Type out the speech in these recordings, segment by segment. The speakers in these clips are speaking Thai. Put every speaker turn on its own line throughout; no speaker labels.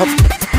ค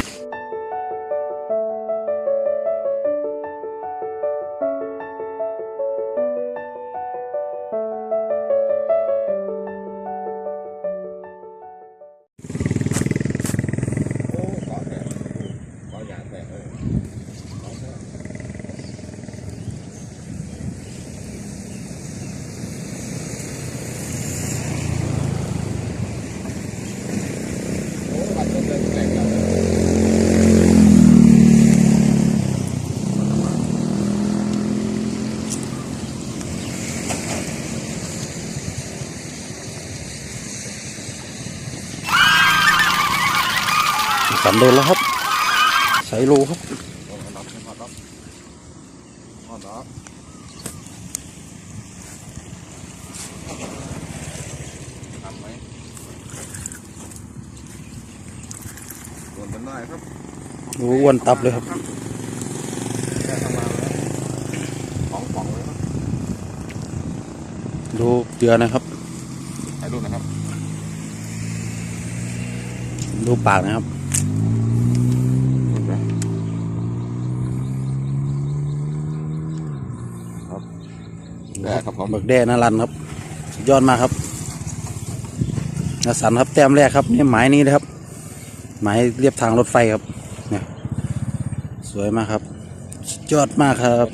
สันโดนแล้วครับใส่โลครับ
โอ้น็อกน็อกทำไหมโดนมันน้อยครับ
ดูอ้วนตับเลยครับดูเกลือน
นะครับ
ดูปากนะครับ
รูปนะครับ ได้ครับผม
เบิกแด้นารันครับยอดมากครับนสันครับแต้มแรกครับนี่หมายนี้นะครับ หมายเรียบทางรถไฟครับเนี่ยสวยมากครับยอดมากครับ